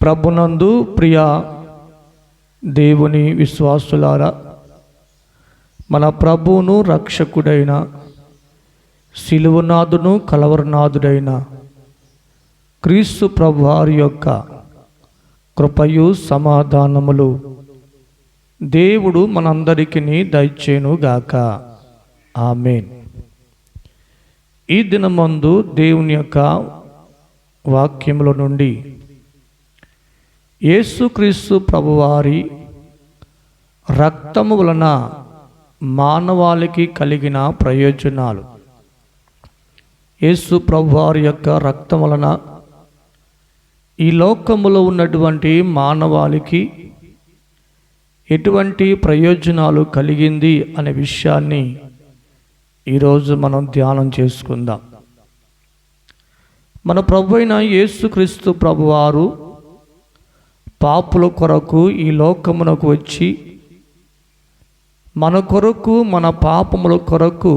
ప్రభునందు ప్రియ దేవుని విశ్వాసులారా మన ప్రభువును రక్షకుడైన శిలువనాథును కలవరనాథుడైన క్రీస్తు ప్రభువారి యొక్క కృపయు సమాధానములు దేవుడు మనందరికీ దయచేనుగాక ఆమెన్. ఈ దినమందు దేవుని యొక్క వాక్యముల నుండి యేసుక్రీస్తు ప్రభువారి రక్తము వలన మానవాళికి కలిగిన ప్రయోజనాలు. యేసు ప్రభువారి యొక్క రక్తం వలన ఈ లోకములో ఉన్నటువంటి మానవాళికి ఎటువంటి ప్రయోజనాలు కలిగింది అనే విషయాన్ని ఈరోజు మనం ధ్యానం చేసుకుందాం. మన ప్రభు అయిన యేసుక్రీస్తు ప్రభువారు పాపుల కొరకు ఈ లోకమునకు వచ్చి మన కొరకు మన పాపముల కొరకు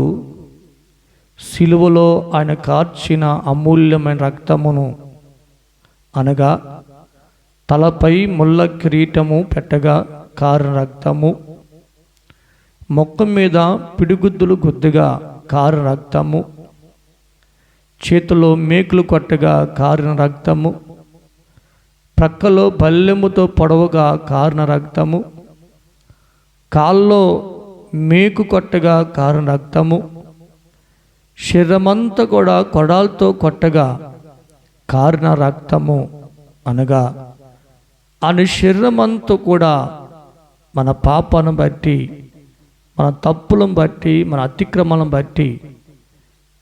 సిలువలో ఆయన కార్చిన అమూల్యమైన రక్తమును అనగా తలపై ముళ్ళ కిరీటము పెట్టగా కారిన రక్తము మొక్క మీద పిడిగుద్దులు గుద్దుగా కారిన రక్తము చేతిలో మేకులు కొట్టగా కారిన రక్తము ప్రక్కలో బల్లెముతో పొడవుగా కారణ రక్తము కాల్లో మేకు కొట్టగా కారణ రక్తము శరీరమంతా కూడా కొడాలతో కొట్టగా కారిన రక్తము అనగా అని శరీరమంతా కూడా మన పాపను బట్టి మన తప్పులను బట్టి మన అతిక్రమలను బట్టి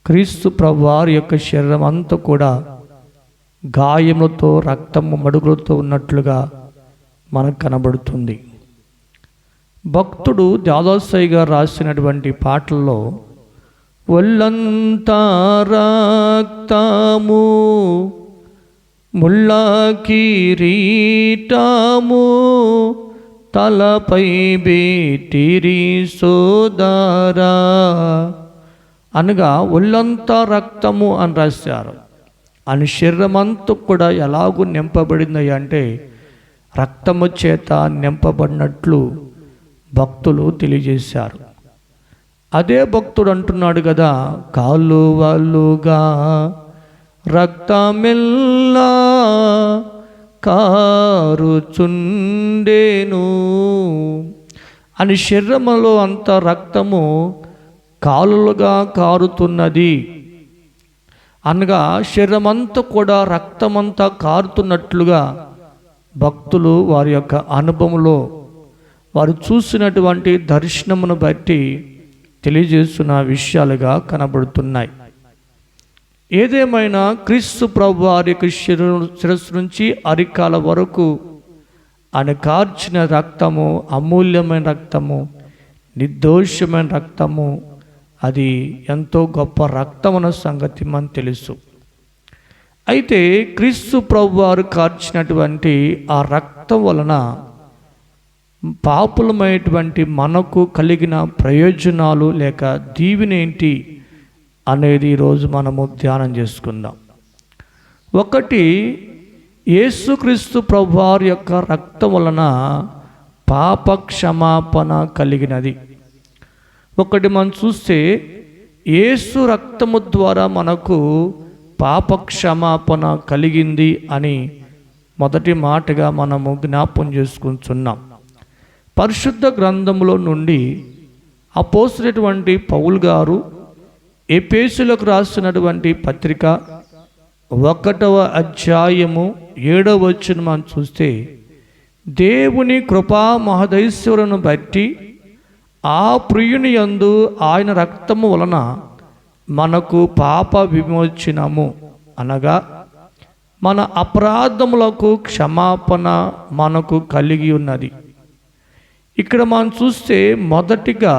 క్రీస్తు ప్రభు వారి యొక్క శరీరం అంతా కూడా గాయములతో రక్తము మడుగులతో ఉన్నట్లుగా మనకు కనబడుతుంది. భక్తుడు దాదాసాయి గారు రాసినటువంటి పాటల్లో ఒళ్ళంతా రక్తము ముళ్ళా కిరీటము తలపై బేటిరి సోదారా అనగా ఒళ్ళంతా రక్తము అని రాశారు. అని శరీరమంతా కూడా ఎలాగూ నింపబడింది అంటే రక్తము చేత నింపబడినట్లు భక్తులు తెలియజేశారు. అదే భక్తుడు అంటున్నాడు కదా కాళ్ళు వాళ్ళుగా రక్తమిల్లా కారుచుండేను. అని శరీరములో అంత రక్తము కాలులుగా కారుతున్నది. అనగా శరీరమంతా కూడా రక్తమంతా కారుతున్నట్లుగా భక్తులు వారి యొక్క అనుభవంలో వారు చూసినటువంటి దర్శనమును బట్టి తెలియజేస్తున్న విషయాలుగా కనబడుతున్నాయి. ఏదేమైనా క్రీస్తు ప్రభు వారి యొక్క శిరస్సు నుంచి అరికాల వరకు ఆయన కార్చిన రక్తము అమూల్యమైన రక్తము నిర్దోషమైన రక్తము అది ఎంతో గొప్ప రక్తమన సంగతి మనం తెలుసు. అయితే క్రీస్తు ప్రభు వారు కార్చినటువంటి ఆ రక్తం వలన పాపులమైనటువంటి మనకు కలిగిన ప్రయోజనాలు లేక దీవినేంటి అనేది ఈరోజు మనము ధ్యానం చేసుకుందాం. ఒకటి యేసుక్రీస్తు ప్రభువారి యొక్క రక్తం వలన పాప క్షమాపణ కలిగినది. ఒకటి మనం చూస్తే యేసు రక్తము ద్వారా మనకు పాప క్షమాపణ కలిగింది అని మొదటి మాటగా మనము జ్ఞాపం చేసుకుంటున్నాం. పరిశుద్ధ గ్రంథములో నుండి అపోసినటువంటి పౌల్ గారు ఎపేసులకు రాసినటువంటి పత్రిక ఒకటవ అధ్యాయము ఏడవ వచ్చిన మనం చూస్తే దేవుని కృపా మహదైశ్వరును బట్టి ఆ ప్రియుని యందు ఆయన రక్తము వలన మనకు పాప విమోచనము అనగా మన అపరాధములకు క్షమాపణ మనకు కలిగి ఉన్నది. ఇక్కడ మనం చూస్తే మొదటిగా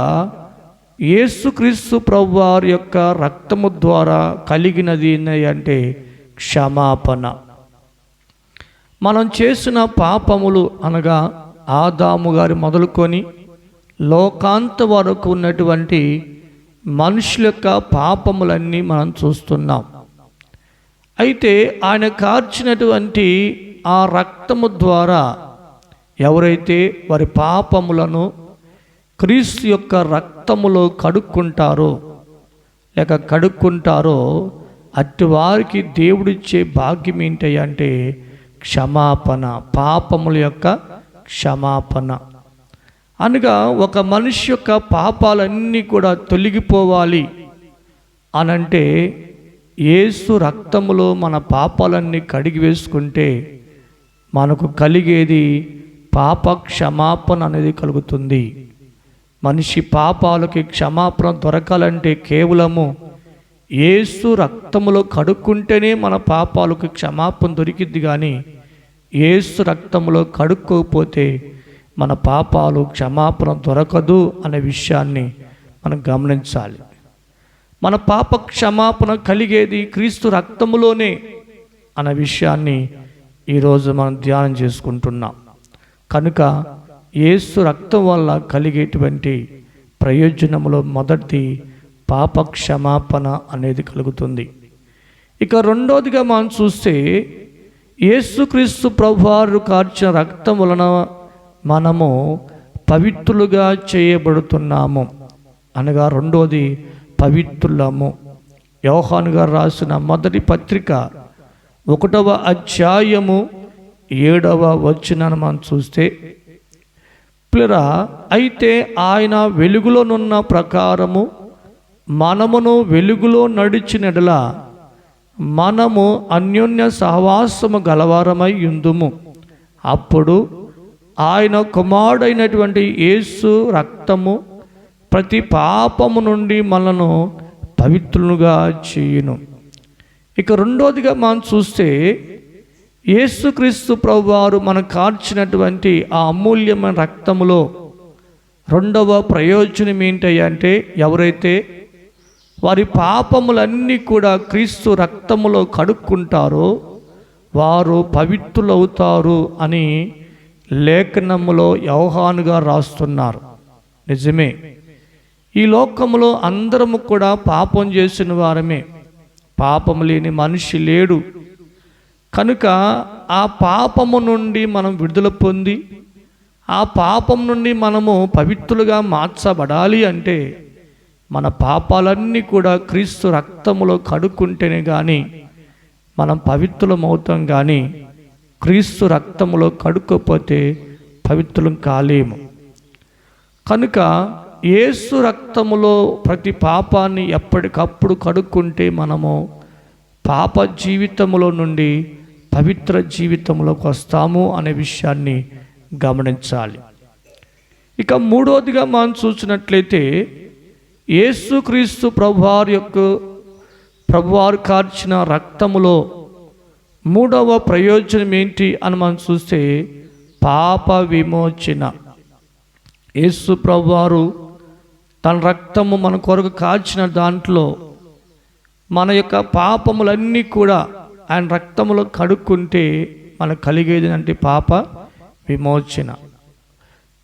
యేసుక్రీస్తు ప్రభువారి యొక్క రక్తము ద్వారా కలిగినది అంటే క్షమాపణ. మనం చేసిన పాపములు అనగా ఆదాము గారి మొదలుకొని లోకాంత వరకు ఉన్నటువంటి మనుషుల యొక్క పాపములన్నీ మనం చూస్తున్నాం. అయితే ఆయన కార్చినటువంటి ఆ రక్తము ద్వారా ఎవరైతే వారి పాపములను క్రీస్తు యొక్క రక్తములో కడుక్కుంటారో లేక కడుక్కుంటారో అట్టి వారికి దేవుడిచ్చే భాగ్యం ఏంటి అంటే క్షమాపణ పాపముల యొక్క క్షమాపణ. అనగా ఒక మనిషి యొక్క పాపాలన్నీ కూడా తొలగిపోవాలి అనంటే ఏసు రక్తములో మన పాపాలన్నీ కడిగి వేసుకుంటే మనకు కలిగేది పాప క్షమాపణ అనేది కలుగుతుంది. మనిషి పాపాలకి క్షమాపణ దొరకాలంటే కేవలము ఏసు రక్తములో కడుక్కుంటేనే మన పాపాలకు క్షమాపణ దొరికిద్ది కానీ ఏసు రక్తములో కడుక్కోకపోతే మన పాపాలు క్షమాపణ దొరకదు అనే విషయాన్ని మనం గమనించాలి. మన పాప క్షమాపణ కలిగేది క్రీస్తు రక్తములోనే అనే విషయాన్ని ఈరోజు మనం ధ్యానం చేసుకుంటున్నాం. కనుక ఏసు రక్తం వల్ల కలిగేటువంటి ప్రయోజనములో మొదటిది పాప క్షమాపణ అనేది కలుగుతుంది. ఇక రెండోదిగా మనం చూస్తే యేసుక్రీస్తు ప్రభువారు కార్చిన రక్తం వలన మనము పవిత్రులుగా చేయబడుతున్నాము. అనగా రెండోది పవిత్రులము. యోహాను గారు రాసిన మొదటి పత్రిక ఒకటవ అధ్యాయము ఏడవ వచ్చినాన్ని మనం చూస్తే పిల్లరా అయితే ఆయన వెలుగులోనున్న ప్రకారము మనమును వెలుగులో నడిచినడలా మనము అన్యోన్య సహవాసము గలవారమై ఉందుము. అప్పుడు ఆయన కుమారుడైనటువంటి యేసు రక్తము ప్రతి పాపము నుండి మనను పవిత్రులుగా చేయును. ఇక రెండోదిగా మనం చూస్తే యేసుక్రీస్తు ప్రభువారు మన కార్చినటువంటి ఆ అమూల్యమైన రక్తములో రెండవ ప్రయోజనం ఏంటంటే ఎవరైతే వారి పాపములన్నీ కూడా క్రీస్తు రక్తములో కడుక్కుంటారో వారు పవిత్రులవుతారు అని లేఖనములో యవహానుగా రాస్తున్నారు. నిజమే. ఈ లోకములో అందరము కూడా పాపం చేసిన వారమే. పాపం లేని మనిషి లేడు. కనుక ఆ పాపము నుండి మనం విడుదల పొంది ఆ పాపం నుండి మనము పవిత్రులుగా మార్చబడాలి అంటే మన పాపాలన్నీ కూడా క్రీస్తు రక్తములో కడుక్కుంటేనే కానీ మనం పవిత్రులమవుతాం కానీ క్రీస్తు రక్తములో కడుక్కోపోతే పవిత్రం కాలేము. కనుక ఏసు రక్తములో ప్రతి పాపాన్ని ఎప్పటికప్పుడు కడుక్కుంటే మనము పాప జీవితములో నుండి పవిత్ర జీవితంలోకి వస్తాము అనే విషయాన్ని గమనించాలి. ఇక మూడవదిగా మనం చూసినట్లయితే యేసుక్రీస్తు ప్రభువారి యొక్క ప్రభువారు కార్చిన రక్తములో మూడవ ప్రయోజనం ఏంటి అని మనం చూస్తే పాప విమోచన. యేసు ప్రభువారు తన రక్తము మన కొరకు కాల్చిన దాంట్లో మన యొక్క పాపములన్నీ కూడా ఆయన రక్తములో కడుక్కుంటే మనకు కలిగేది అంటే పాప విమోచన.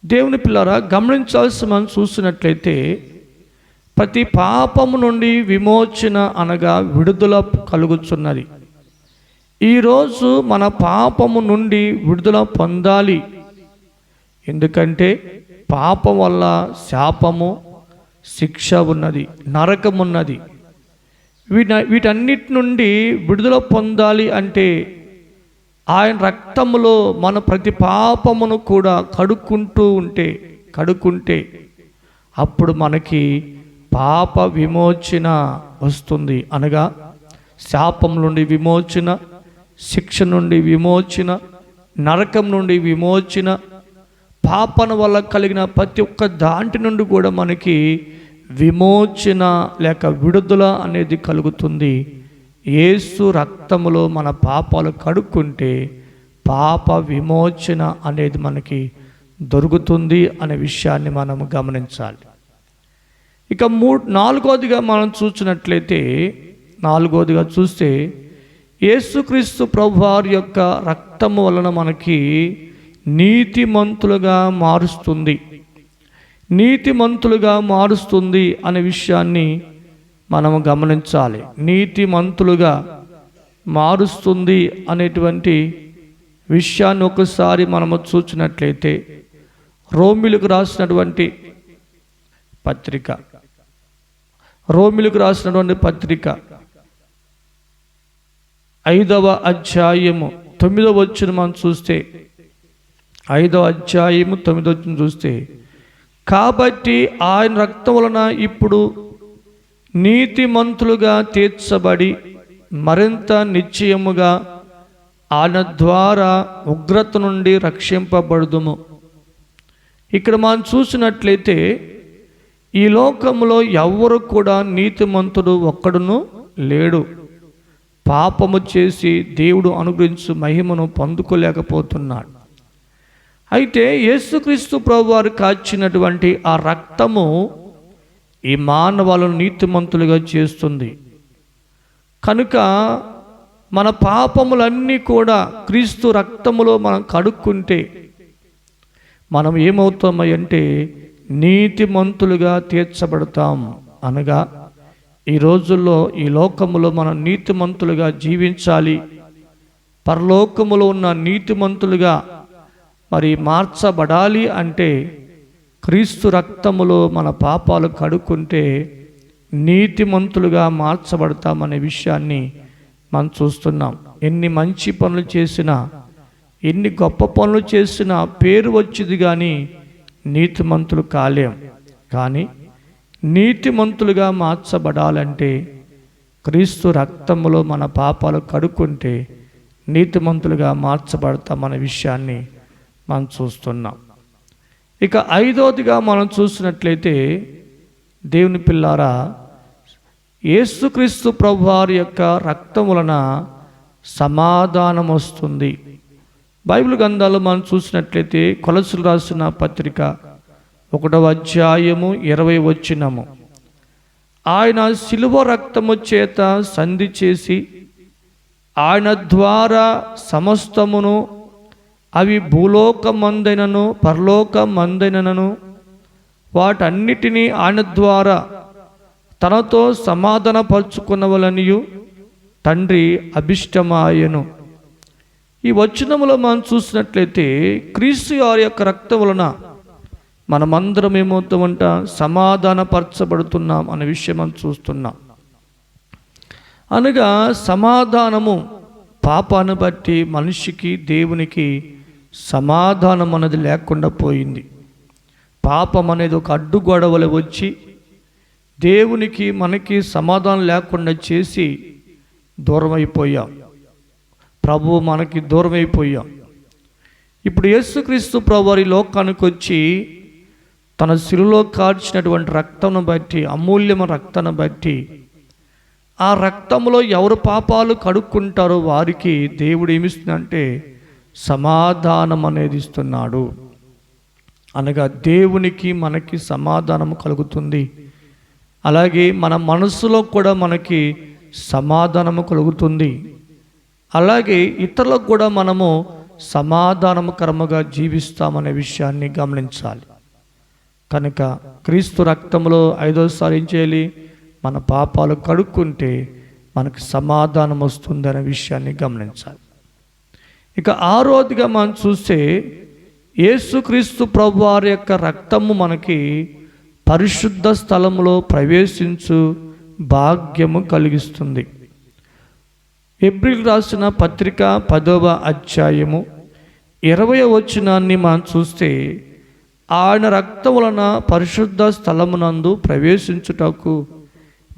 దేవుని పిల్లరా గమనించాల్సి మనం చూసినట్లయితే ప్రతి పాపము నుండి విమోచన అనగా విడుదల కలుగుతున్నది ఈరోజు మన పాపము నుండి విడుదల పొందాలి. ఎందుకంటే పాపం వల్ల శాపము శిక్ష ఉన్నది నరకం ఉన్నది. వీట వీటన్నిటి నుండి విడుదల పొందాలి అంటే ఆయన రక్తములో మన ప్రతి పాపమును కూడా కడుక్కుంటూ ఉంటే కడుక్కుంటే అప్పుడు మనకి పాప విమోచన వస్తుంది అనగా శాపం నుండి విమోచన శిక్ష నుండి విమోచన నరకం నుండి విమోచన పాపన వల్ల కలిగిన ప్రతి ఒక్క దాంటి నుండి కూడా మనకి విమోచన లేక విడుదల అనేది కలుగుతుంది. ఏసు రక్తములో మన పాపాలు కడుక్కుంటే పాప విమోచన అనేది మనకి దొరుకుతుంది అనే విషయాన్ని మనం గమనించాలి. ఇక మూ నాలుగోదిగా మనం చూసినట్లయితే నాలుగోదిగా చూస్తే యేసుక్రీస్తు ప్రభువారి యొక్క రక్తము వలన మనకి నీతిమంతులుగా మారుస్తుంది. నీతిమంతులుగా మారుస్తుంది అనే విషయాన్ని మనము గమనించాలి. నీతిమంతులుగా మారుస్తుంది అనేటువంటి విషయాన్ని ఒకసారి మనము చూసినట్లయితే రోమిలకు రాసినటువంటి పత్రిక. రోమిలకు రాసినటువంటి పత్రిక. ఐదవ అధ్యాయము తొమ్మిదవ వచ్చిన మనం చూస్తే ఐదవ అధ్యాయము తొమ్మిదవ వచ్చిన చూస్తే కాబట్టి ఆయన రక్తం వలన ఇప్పుడు నీతిమంతులుగా తీర్చబడి మరింత నిశ్చయముగా ఆయన ద్వారా ఉగ్రత నుండి రక్షింపబడుదుము. ఇక్కడ మనం చూసినట్లయితే ఈ లోకంలో ఎవ్వరు కూడా నీతిమంతుడు ఒక్కడును లేడు. పాపము చేసి దేవుడు అనుగ్రహించు మహిమను పొందుకోలేకపోతున్నాడు. అయితే యేసుక్రీస్తు ప్రభు వారు కాచినటువంటి ఆ రక్తము ఈ మానవాలను నీతిమంతులుగా చేస్తుంది. కనుక మన పాపములన్నీ కూడా క్రీస్తు రక్తములో మనం కడుక్కుంటే మనం ఏమవుతామంటే నీతిమంతులుగా తీర్చబడతాం అనగా ఈ రోజుల్లో ఈ లోకములో మనం నీతిమంతులుగా జీవించాలి. పరలోకములో ఉన్న నీతిమంతులుగా మరి మార్చబడాలి అంటే క్రీస్తు రక్తములో మన పాపాలు కడుక్కుంటే నీతిమంతులుగా మార్చబడతామనే విషయాన్ని మనం చూస్తున్నాం. ఎన్ని మంచి పనులు చేసినా ఎన్ని గొప్ప పనులు చేసినా పేరు వచ్చింది కానీ నీతిమంతులు కాలేం. కానీ నీతిమంతులుగా మార్చబడాలంటే క్రీస్తు రక్తములో మన పాపాలు కడుక్కుంటే నీతిమంతులుగా మార్చబడతామనే విషయాన్ని మనం చూస్తున్నాం. ఇక ఐదవదిగా మనం చూసినట్లయితే దేవుని పిల్లారా యేసుక్రీస్తు ప్రభువారి యొక్క రక్తం వలన సమాధానం వస్తుంది బైబిల్ గ్రంథాలు మనం చూసినట్లయితే కొలసులు రాసిన పత్రిక ఒకటవ అధ్యాయము ఇరవై వచ్చినము ఆయన శిలువ రక్తము చేత సంధి చేసి ఆయన ద్వారా సమస్తమును అవి భూలోకమందైనను పరలోకమందైనను వాటన్నిటినీ ఆయన ద్వారా తనతో సమాధానపరుచుకున్నవలనియు తండ్రి అభిష్టమాయను. ఈ వచనములో మనం చూసినట్లయితే క్రీస్తు వారి యొక్క రక్తం వలన మనమందరం ఏమవుతామంట సమాధానపరచబడుతున్నాం అనే విషయం మనం చూస్తున్నాం. అనగా సమాధానము పాపాన్ని బట్టి మనిషికి దేవునికి సమాధానం అనేది లేకుండా పోయింది. పాపం అనేది ఒక అడ్డుగొడవలు వచ్చి దేవునికి మనకి సమాధానం లేకుండా చేసి దూరం అయిపోయాం ప్రభు మనకి దూరం అయిపోయాం ఇప్పుడు యేసుక్రీస్తు ప్రభు వారి లోకానికి వచ్చి తన శిలులో కార్చినటువంటి రక్తం బట్టి అమూల్యమైన రక్తాన్ని బట్టి ఆ రక్తంలో ఎవరు పాపాలు కడుక్కుంటారో వారికి దేవుడు ఏమిస్తుందంటే సమాధానం అనేది ఇస్తున్నాడు. అనగా దేవునికి మనకి సమాధానం కలుగుతుంది. అలాగే మన మనసులో కూడా మనకి సమాధానము కలుగుతుంది. అలాగే ఇతరులకు కూడా మనము సమాధానకరముగా జీవిస్తామనే విషయాన్ని గమనించాలి. కనుక క్రీస్తు రక్తంలో ఐదోసారి ఏం చేయాలి? మన పాపాలు కడుక్కుంటే మనకు సమాధానం వస్తుందనే విషయాన్ని గమనించాలి. ఇక ఆరోదిగా మనం చూస్తే యేసుక్రీస్తు ప్రభు వారి యొక్క రక్తము మనకి పరిశుద్ధ స్థలంలో ప్రవేశించు భాగ్యము కలిగిస్తుంది. ఏప్రిల్ రాసిన పత్రిక పదవ అధ్యాయము ఇరవై వచనాన్ని మనం చూస్తే ఆయన రక్తం వలన పరిశుద్ధ స్థలమునందు ప్రవేశించుటకు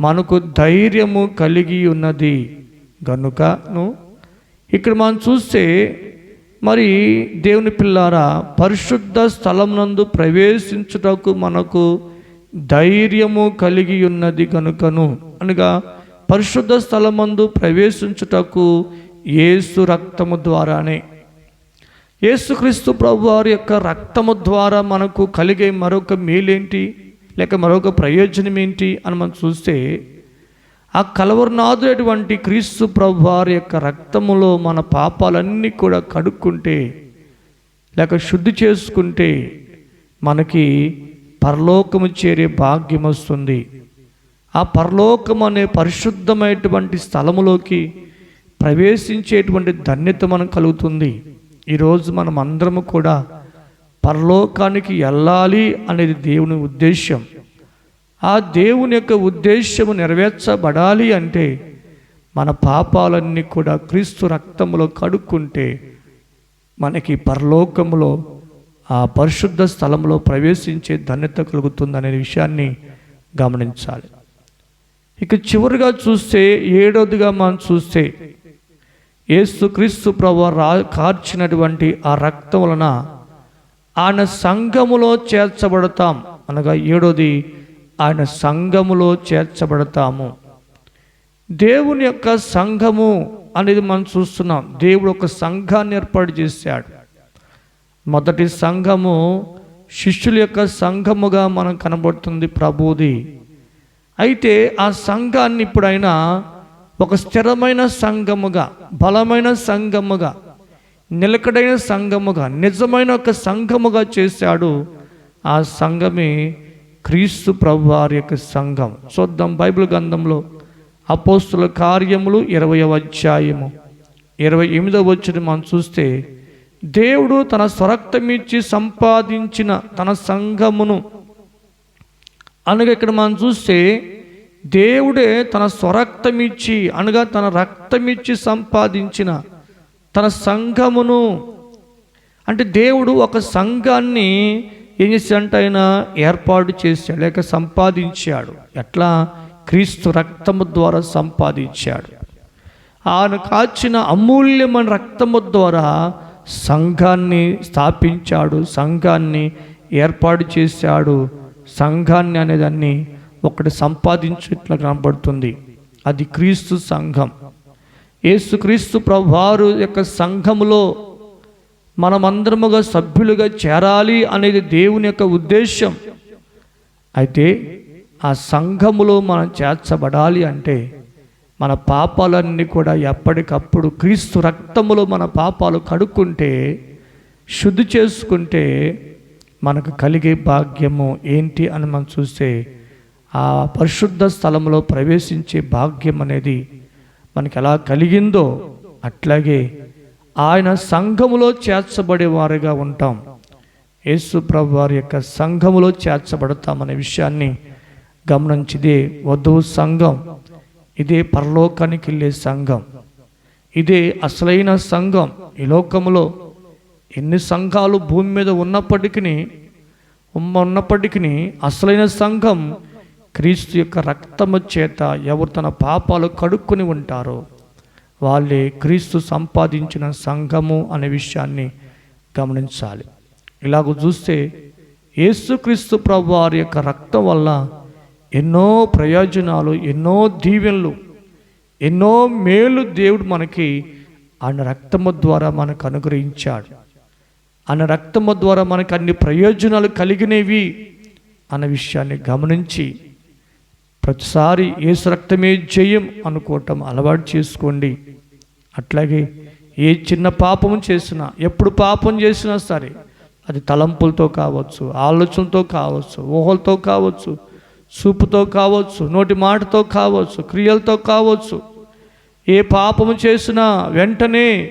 మనకు ధైర్యము కలిగి ఉన్నది. గనుకను ఇక్కడ మనం చూస్తే మరి దేవుని పిల్లారా పరిశుద్ధ స్థలమునందు ప్రవేశించుటకు మనకు ధైర్యము కలిగి ఉన్నది కనుకను అనగా పరిశుద్ధ స్థలమందు ప్రవేశించుటకు ఏసు రక్తము ద్వారానే. యేసుక్రీస్తు ప్రభు వారి యొక్క రక్తము ద్వారా మనకు కలిగే మరొక మేలేంటి? లేక మరొక ప్రయోజనం ఏంటి అని మనం చూస్తే ఆ కలవరనాథుడటువంటి క్రీస్తు ప్రభు వారి యొక్క రక్తములో మన పాపాలన్నీ కూడా కడుక్కుంటే లేక శుద్ధి చేసుకుంటే మనకి పరలోకము చేరే భాగ్యం వస్తుంది. ఆ పరలోకం అనే పరిశుద్ధమైనటువంటి స్థలములోకి ప్రవేశించేటువంటి ధన్యత మనకు కలుగుతుంది. ఈరోజు మనం అందరము కూడా పరలోకానికి వెళ్ళాలి అనేది దేవుని ఉద్దేశ్యం. ఆ దేవుని యొక్క ఉద్దేశము నెరవేర్చబడాలి అంటే మన పాపాలన్నీ కూడా క్రీస్తు రక్తంలో కడుక్కుంటే మనకి పరలోకములో ఆ పరిశుద్ధ స్థలంలో ప్రవేశించే ధన్యత కలుగుతుందనే విషయాన్ని గమనించాలి. ఇక చివరిగా చూస్తే ఏడవదిగా మనం చూస్తే యేసుక్రీస్తు ప్రభు రా కార్చినటువంటి ఆ రక్తం వలన ఆయన సంఘములో చేర్చబడతాం. అనగా ఏడోది ఆయన సంఘములో చేర్చబడతాము. దేవుని యొక్క సంఘము అనేది మనం చూస్తున్నాం. దేవుడు ఒక సంఘాన్ని ఏర్పాటు చేశాడు. మొదటి సంఘము శిష్యుల యొక్క సంఘముగా మనం కనబడుతుంది ప్రభుది అయితే ఆ సంఘాన్ని ఇప్పుడైనా ఒక స్థిరమైన సంఘముగా బలమైన సంఘముగా నిలకడైన సంఘముగా నిజమైన ఒక సంఘముగా చేశాడు ఆ సంఘమే క్రీస్తు ప్రభు వారి యొక్క సంఘం. చూద్దాం బైబిల్ గ్రంథంలో అపోస్తుల కార్యములు ఇరవై అధ్యాయము. ఇరవై ఎనిమిదవ వచ్చిన మనం చూస్తే దేవుడు తన స్వరక్తమిచ్చి సంపాదించిన తన సంఘమును అనగా ఇక్కడ మనం చూస్తే దేవుడే తన స్వరక్తమిచ్చి అనగా తన రక్తమిచ్చి సంపాదించిన తన సంఘమును. అంటే దేవుడు ఒక సంఘాన్ని ఏం చేశాడంటే ఆయన? ఏర్పాటు చేశాడు లేక సంపాదించాడు. ఎట్లా? క్రీస్తు రక్తము ద్వారా సంపాదించాడు. ఆయన కాచిన అమూల్యమైన రక్తము ద్వారా సంఘాన్ని స్థాపించాడు సంఘాన్ని ఏర్పాటు చేశాడు సంఘాన్ని అనేదాన్ని ఒకటి సంపాదించేట్లా కనబడుతుంది. అది క్రీస్తు సంఘం. యేసుక్రీస్తు ప్రభువారు యొక్క సంఘములో మనమందరముగా సభ్యులుగా చేరాలి అనేది దేవుని యొక్క ఉద్దేశం అయితే ఆ సంఘములో మనం చేర్చబడాలి అంటే మన పాపాలన్నీ కూడా ఎప్పటికప్పుడు క్రీస్తు రక్తములో మన పాపాలు కడుక్కుంటే శుద్ధి చేసుకుంటే మనకు కలిగే భాగ్యము ఏంటి అని మనం చూస్తే ఆ పరిశుద్ధ స్థలంలో ప్రవేశించే భాగ్యం అనేది మనకి ఎలా కలిగిందో అట్లాగే ఆయన సంఘములో చేర్చబడే వారిగా ఉంటాం. యేసు ప్రభు వారి యొక్క సంఘములో చేర్చబడతామనే విషయాన్ని గమనించిదే వధువు సంఘం. ఇదే పరలోకానికి వెళ్ళే సంఘం. ఇదే అసలైన సంఘం. ఈ లోకములో ఎన్ని సంఘాలు భూమి మీద ఉన్నప్పటికీ ఉన్నప్పటికీ అసలైన సంఘం క్రీస్తు యొక్క రక్తము చేత ఎవరు తన పాపాలు కడుక్కొని ఉంటారో వాళ్ళే క్రీస్తు సంపాదించిన సంఘము అనే విషయాన్ని గమనించాలి. ఇలాగ చూస్తే యేసుక్రీస్తు ప్రభు వారి యొక్క రక్తం వల్ల ఎన్నో ప్రయోజనాలు ఎన్నో దీవెనలు ఎన్నో మేలు దేవుడు మనకి ఆయన రక్తము ద్వారా మనకు అనుగ్రహించాడు. ఆయన రక్తము ద్వారా మనకు అన్ని ప్రయోజనాలు కలిగినవి అన్న విషయాన్ని గమనించి ప్రతిసారి ఏసు రక్తమే జయం అనుకోవటం అలవాటు చేసుకోండి. అట్లాగే ఏ చిన్న పాపం చేసినా ఎప్పుడు పాపం చేసినా సరే అది తలంపులతో కావచ్చు ఆలోచనతో కావచ్చు ఊహలతో కావచ్చు చూపుతో కావచ్చు నోటి మాటతో కావచ్చు క్రియలతో కావచ్చు ఏ పాపము చేసినా వెంటనే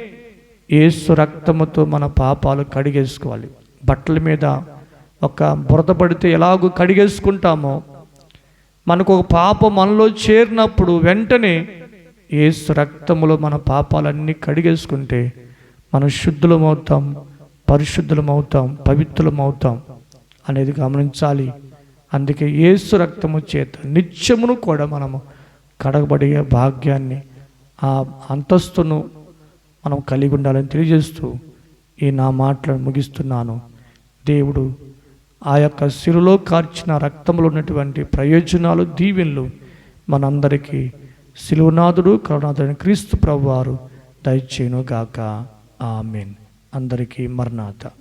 ఏసు రక్తముతో మన పాపాలు కడిగేసుకోవాలి. బట్టల మీద ఒక బురద పడితే ఎలాగో కడిగేసుకుంటామో మనకు ఒక పాపం మనలో చేరినప్పుడు వెంటనే ఏసు రక్తములో మన పాపాలన్నీ కడిగేసుకుంటే మనం శుద్ధులమవుతాం పరిశుద్ధులమవుతాం పవిత్రులమవుతాం అనేది గమనించాలి. అందుకే ఏసు రక్తము చేత నిత్యమును కూడా మనము కడగబడే భాగ్యాన్ని ఆ అంతస్తును మనం కలిగి ఉండాలని తెలియజేస్తూ ఈ నా మాటలను ముగిస్తున్నాను. దేవుడు ఆ యొక్క సిరులో కార్చిన రక్తంలో ఉన్నటువంటి ప్రయోజనాలు దీవెనలు మనందరికీ శిలువనాథుడు కరుణాథుడు క్రీస్తు ప్రభువారు దయచేయును గాక ఆమెన్. అందరికీ మరణాత.